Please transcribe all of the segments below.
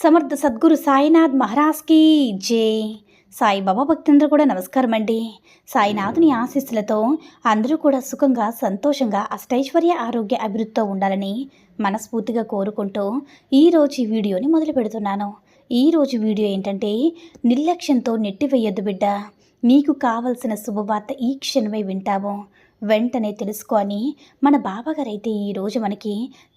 Samarth Sadguru Sainath మహారాజ్కి జై. సాయిబాబా భక్తులందరూ కూడా నమస్కారం అండి. సాయినాథుని ఆశీస్సులతో అందరూ కూడా సుఖంగా సంతోషంగా అష్టైశ్వర్య ఆరోగ్య అభివృద్ధితో ఉండాలని మనస్ఫూర్తిగా కోరుకుంటూ ఈరోజు ఈ వీడియోని మొదలు పెడుతున్నాను. ఈరోజు వీడియో ఏంటంటే నిర్లక్ష్యంతో నెట్టివేయొద్దు బిడ్డ. నీకు కావలసిన శుభవార్త ఈ క్షణమే వింటాము. వెంటనే తెలుసుకొని మన బాబాగారు అయితే ఈరోజు మనకి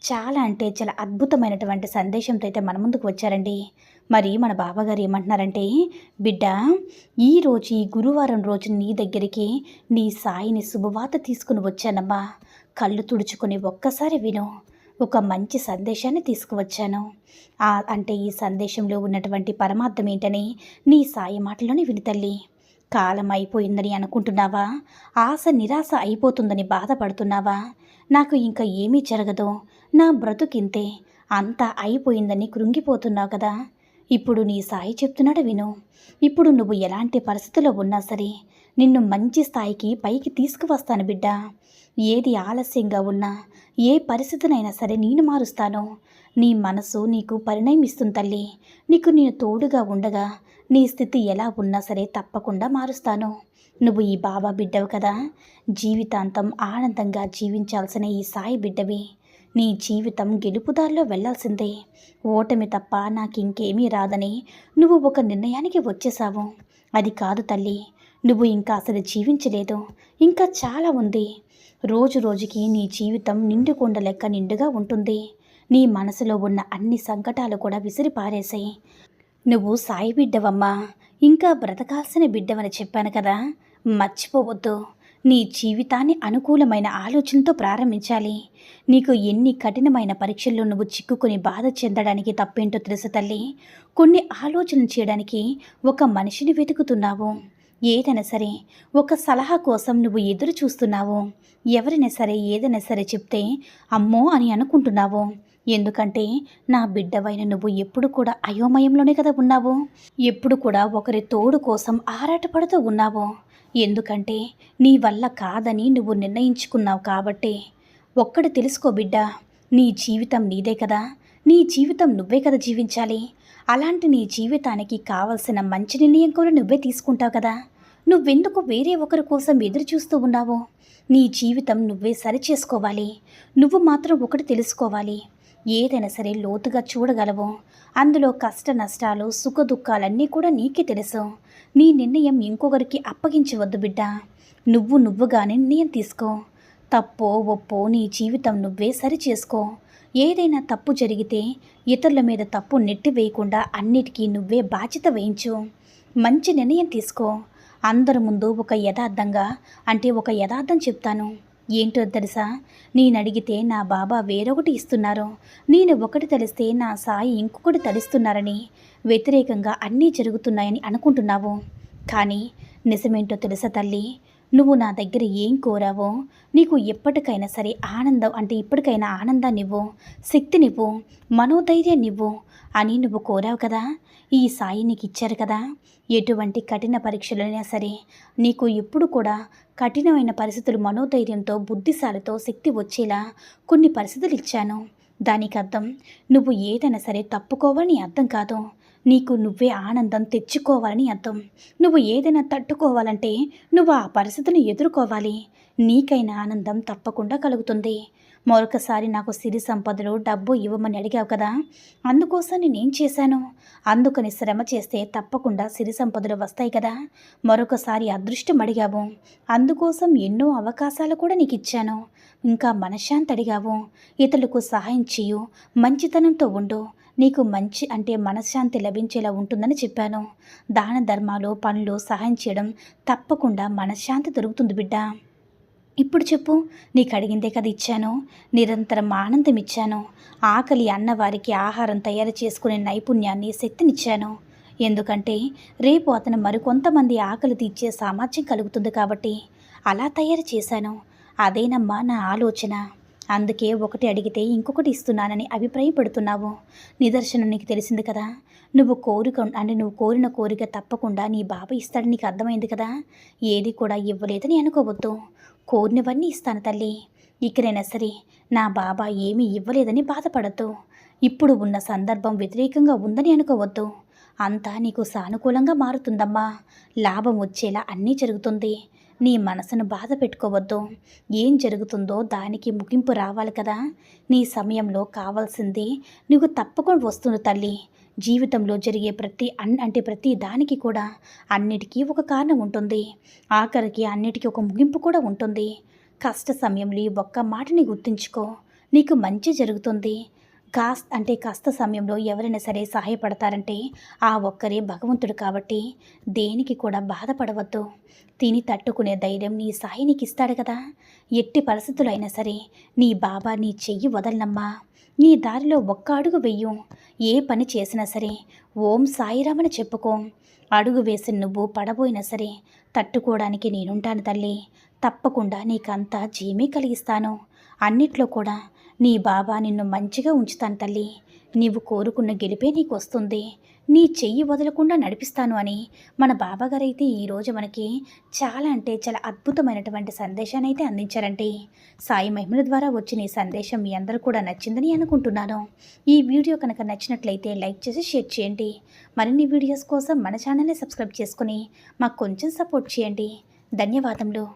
చాలా అంటే చాలా అద్భుతమైనటువంటి సందేశంతో అయితే మన ముందుకు వచ్చారండి. మరి మన బాబాగారు ఏమంటున్నారంటే బిడ్డ ఈ రోజు ఈ గురువారం రోజు నీ దగ్గరికి నీ సాయిని శుభవార్త తీసుకుని వచ్చానమ్మా. కళ్ళు తుడుచుకొని ఒక్కసారి విను. ఒక మంచి సందేశాన్ని తీసుకువచ్చాను. అంటే ఈ సందేశంలో ఉన్నటువంటి పరమార్థం ఏంటని నీ సాయి మాటలోనే విని తల్లి. కాలం అయిపోయిందని అనుకుంటున్నావా? ఆశ నిరాశ అయిపోతుందని బాధపడుతున్నావా? నాకు ఇంకా ఏమీ జరగదు. నా బ్రతుకింతే అంతా అయిపోయిందని కృంగిపోతున్నావు కదా. ఇప్పుడు నీ సాయి చెప్తున్నాడు విను. ఇప్పుడు నువ్వు ఎలాంటి పరిస్థితిలో ఉన్నా సరే నిన్ను మంచి స్థాయికి పైకి తీసుకువస్తాను బిడ్డ. ఏది ఆలస్యంగా ఉన్నా ఏ పరిస్థితినైనా సరే నేను మారుస్తాను. నీ మనసు నీకు పరిణమిస్తుంది తల్లి. నీకు నేను తోడుగా ఉండగా నీ స్థితి ఎలా ఉన్నా సరే తప్పకుండా మారుస్తాను. నువ్వు ఈ బాబా బిడ్డవు కదా. జీవితాంతం ఆనందంగా జీవించాల్సిన ఈ సాయి బిడ్డవి. నీ జీవితం గెలుపుదారిలో వెళ్ళాల్సిందే. ఓటమి తప్ప నాకు ఇంకేమీ రాదని నువ్వు ఒక నిర్ణయానికి వచ్చేసావు అది కాదు తల్లి. నువ్వు ఇంకా అసలు జీవించలేదు. ఇంకా చాలా ఉంది. రోజు రోజుకి నీ జీవితం నిండుకొండ లెక్క నిండుగా ఉంటుంది. నీ మనసులో ఉన్న అన్ని సంకటాలు కూడా విసిరి పారేశాయి నువ్వు సాయి బిడ్డవమ్మా. ఇంకా బ్రతకాల్సిన బిడ్డవని చెప్పాను కదా. మర్చిపోవద్దు. నీ జీవితాన్ని అనుకూలమైన ఆలోచనతో ప్రారంభించాలి. నీకు ఎన్ని కఠినమైన పరీక్షల్లో నువ్వు చిక్కుకుని బాధ చెందడానికి తప్పేంటో తెలుసు తల్లి. కొన్ని ఆలోచనలు చేయడానికి ఒక మనిషిని వెతుకుతున్నావు. ఏదైనా సరే ఒక సలహా కోసం నువ్వు ఎదురు చూస్తున్నావు ఎవరైనా సరే ఏదైనా సరే చెప్తే అమ్మో అని అనుకుంటున్నావు. ఎందుకంటే నా బిడ్డవైన నువ్వు ఎప్పుడు కూడా అయోమయంలోనే కదా ఉన్నావు. ఎప్పుడు కూడా ఒకరి తోడు కోసం ఆరాటపడుతూ ఉన్నావు. ఎందుకంటే నీ వల్ల కాదని నువ్వు నిర్ణయించుకున్నావు కాబట్టి. ఒక్కడు తెలుసుకో బిడ్డ నీ జీవితం నీదే కదా. నీ జీవితం నువ్వే కదా జీవించాలి. అలాంటి నీ జీవితానికి కావలసిన మంచి నిర్ణయం కూడా నువ్వే తీసుకుంటావు కదా. నువ్వెందుకు వేరే ఒకరి కోసం ఎదురు చూస్తూ ఉన్నావు? నీ జీవితం నువ్వే సరిచేసుకోవాలి. నువ్వు మాత్రం ఒకటి తెలుసుకోవాలి. ఏదైనా సరే లోతుగా చూడగలవు. అందులో కష్ట నష్టాలు సుఖ దుఃఖాలన్నీ కూడా నీకే తెలుసు. నీ నిర్ణయం ఇంకొకరికి అప్పగించవద్దు బిడ్డ. నువ్వు నువ్వుగానే నిర్ణయం తీసుకో. తప్పో ఒప్పో నీ జీవితం నువ్వే సరి చేసుకో ఏదైనా తప్పు జరిగితే ఇతరుల మీద తప్పు నెట్టి వేయకుండా అన్నిటికీ నువ్వే బాధ్యత వహించు. మంచి నిర్ణయం తీసుకో. అందరి ముందు ఒక యథార్థంగా అంటే ఒక యథార్థం చెప్తాను. ఏంటో తెలుసా? నేను అడిగితే నా బాబా వేరొకటి ఇస్తున్నారు. నేను ఒకటి తెలిస్తే నా సాయి ఇంకొకటి తలుస్తున్నారని వ్యతిరేకంగా అన్నీ జరుగుతున్నాయని అనుకుంటున్నావు. కానీ నిజమేంటో తెలుసా తల్లి? నువ్వు నా దగ్గర ఏం కోరావో నీకు ఎప్పటికైనా సరే ఆనందం అంటే ఇప్పటికైనా ఆనందాన్నివ్వు శక్తినివ్వు మనోధైర్యాన్నివ్వు అని నువ్వు కోరావు కదా? ఈ సాయి నీకు ఇచ్చారు కదా? ఎటువంటి కఠిన పరీక్షలైనా సరే నీకు ఎప్పుడు కూడా కఠినమైన పరిస్థితులు మనోధైర్యంతో బుద్ధిశాలతో శక్తి వచ్చేలా కొన్ని పరిస్థితులు ఇచ్చాను. దానికి అర్థం నువ్వు ఏదైనా సరే తప్పుకోవాలని అర్థం కాదు. నీకు నువ్వే ఆనందం తెచ్చుకోవాలని అర్థం. నువ్వు ఏదైనా తట్టుకోవాలంటే నువ్వు ఆ పరిస్థితిని ఎదుర్కోవాలి. నీకైన ఆనందం తప్పకుండా కలుగుతుంది. మరొకసారి నాకు సిరి సంపదలు డబ్బు ఇవ్వమని అడిగావు కదా అందుకోసం నేనేం చేశాను? అందుకని శ్రమ చేస్తే తప్పకుండా సిరి సంపదలు వస్తాయి కదా మరొకసారి అదృష్టం అడిగావు. అందుకోసం ఎన్నో అవకాశాలు కూడా నీకు ఇచ్చాను. ఇంకా మనశ్శాంతి అడిగావు. ఇతరులకు సహాయం చేయు మంచితనంతో ఉండు. నీకు మంచి అంటే మనశ్శాంతి లభించేలా ఉంటుందని చెప్పాను. దాన ధర్మాలు పనులు సహాయం చేయడం తప్పకుండా మనశ్శాంతి దొరుకుతుంది బిడ్డ. ఇప్పుడు చెప్పు నీకు అడిగిందే కదా ఇచ్చాను. నిరంతరం ఆనందం ఇచ్చాను ఆకలి అన్నవారికి ఆహారం తయారు చేసుకునే నైపుణ్యాన్ని శక్తినిచ్చాను. ఎందుకంటే రేపు అతను మరికొంతమంది ఆకలి తీర్చే సామర్థ్యం కలుగుతుంది కాబట్టి అలా తయారు చేశాను. అదేనమ్మా నా ఆలోచన. అందుకే ఒకటి అడిగితే ఇంకొకటి ఇస్తున్నానని అభిప్రాయపడుతున్నావు. నిదర్శనం నీకు తెలిసింది కదా. నువ్వు కోరిక అంటే నువ్వు కోరిన కోరిక తప్పకుండా నీ బాబా ఇస్తాడని నీకు అర్థమైంది కదా. ఏది కూడా ఇవ్వలేదని అనుకోవద్దు. కోరినవన్నీ ఇస్తాను తల్లి. ఇకనైనా సరే నా బాబా ఏమీ ఇవ్వలేదని బాధపడద్దు. ఇప్పుడు ఉన్న సందర్భం వ్యతిరేకంగా ఉందని అనుకోవద్దు. అంతా నీకు సానుకూలంగా మారుతుందమ్మా. లాభం వచ్చేలా అన్నీ జరుగుతుంది. నీ మనసును బాధ పెట్టుకోవద్దు. ఏం జరుగుతుందో దానికి ముగింపు రావాలి కదా. నీ సమయంలో కావాల్సింది నీకు తప్పకుండా వస్తుంది తల్లి. జీవితంలో జరిగే ప్రతి అన్ అంటే ప్రతి దానికి కూడా అన్నిటికీ ఒక కారణం ఉంటుంది. ఆఖరికి అన్నిటికీ ఒక ముగింపు కూడా ఉంటుంది. కష్ట సమయంలో ఈ ఒక్క మాటని గుర్తుంచుకో. నీకు మంచి జరుగుతుంది. కాస్త అంటే కష్ట సమయంలో ఎవరైనా సరే సహాయపడతారంటే ఆ ఒక్కరే భగవంతుడు కాబట్టి దేనికి కూడా బాధపడవద్దు. తిని తట్టుకునే ధైర్యం నీ సాయి నీకు ఇస్తాడు కదా. ఎట్టి పరిస్థితులైనా సరే నీ బాబా నీ చెయ్యి వదలనమ్మా. నీ దారిలో ఒక్క అడుగు వెయ్యు. ఏ పని చేసినా సరే ఓం సాయిరామని చెప్పుకో. అడుగు వేసిన నువ్వు పడబోయినా సరే తట్టుకోవడానికి నేనుంటాను తల్లి. తప్పకుండా నీకంతా జీమే కలిగిస్తాను. అన్నిట్లో కూడా నీ బాబా నిన్ను మంచిగా ఉంచుతాను తల్లి. నీవు కోరుకున్న గెలిపే నీకు వస్తుంది నీ చెయ్యి వదలకుండా నడిపిస్తాను అని మన బాబాగారు అయితే ఈరోజు మనకి చాలా అంటే చాలా అద్భుతమైనటువంటి సందేశాన్ని అయితే అందించారండి సాయి మహిమల ద్వారా వచ్చిన ఈ సందేశం మీ అందరూ కూడా నచ్చిందని అనుకుంటున్నాను. ఈ వీడియో కనుక నచ్చినట్లయితే లైక్ చేసి షేర్ చేయండి. మరిన్ని వీడియోస్ కోసం మన ఛానల్ని సబ్స్క్రైబ్ చేసుకుని మాకు కొంచెం సపోర్ట్ చేయండి. ధన్యవాదములు.